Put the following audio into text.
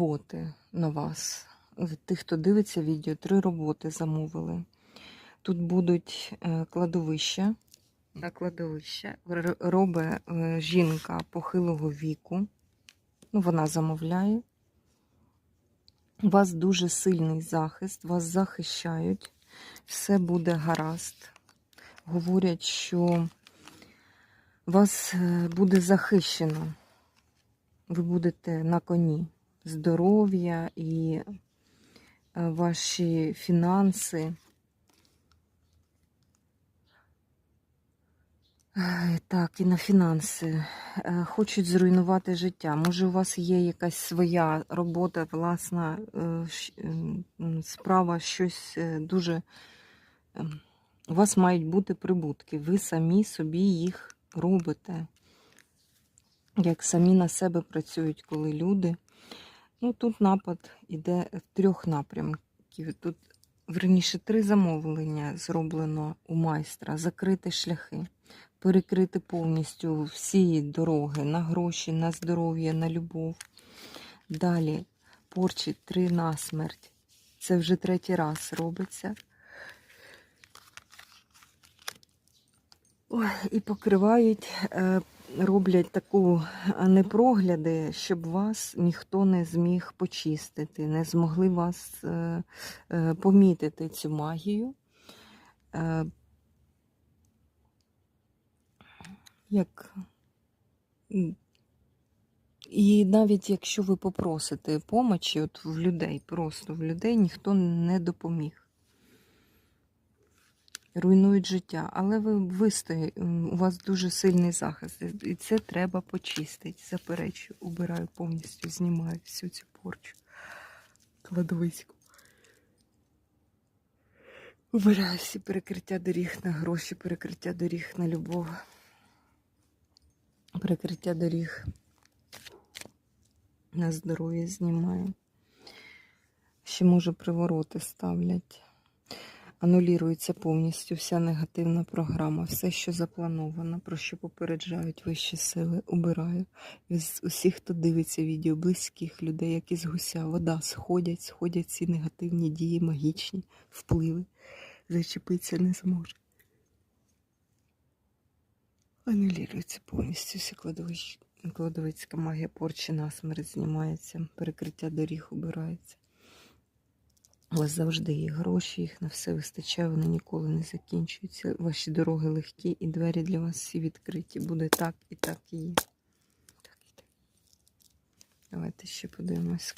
роботи на вас. Тих, хто дивиться відео, три роботи замовили. Тут будуть е, кладовища. На кладовище робить е, жінка похилого віку. Ну, вона замовляє. У вас дуже сильний захист, вас захищають, все буде гаразд. Говорять, що вас е, буде захищено. Ви будете на коні. Здоров'я і е, ваші фінанси. Е, Так, і на фінанси. Е, Хочуть зруйнувати життя. Може, у вас є якась своя робота, власна справа, щось дуже. ем, У вас мають бути прибутки. Ви самі собі їх робите. Як самі на себе працюють, коли люди. Ну, тут напад іде в трьох напрямків. Тут, верніше, три замовлення зроблено у майстра: закрити шляхи, перекрити повністю всі дороги на гроші, на здоров'я, на любов. Далі порчі три на смерть. Це вже третій раз робиться. Ой, і покривають, е, роблять таку непрогляди, щоб вас ніхто не зміг почистити, не змогли вас е, е, помітити цю магію. Е, як... І навіть якщо ви попросите помочі, от в людей, просто в людей ніхто не допоміг руйнують життя, але ви вистоїте, у вас дуже сильний захист, і це треба почистити. Заперечую, убираю повністю, знімаю всю цю порчу. Кладовиську. Убираю всі перекриття доріг на гроші, перекриття доріг на любов, перекриття доріг на здоров'я знімаю. Ще може привороти ставлять. Анулюється повністю вся негативна програма, все, що заплановано, про що попереджають вищі сили, убираю. З усіх, хто дивиться відео, близьких людей, як із гуся, вода сходять, сходять ці негативні дії, магічні впливи. Зачепитися не зможе. Анулюється повністю вся кладовищ... кладовицька магія порчі насмерть знімається, перекриття доріг убирається. У вас завжди є гроші, їх на все вистачає, вони ніколи не закінчуються. Ваші дороги легкі і двері для вас всі відкриті. Буде так і так і є. Так і так. Давайте ще подивимось.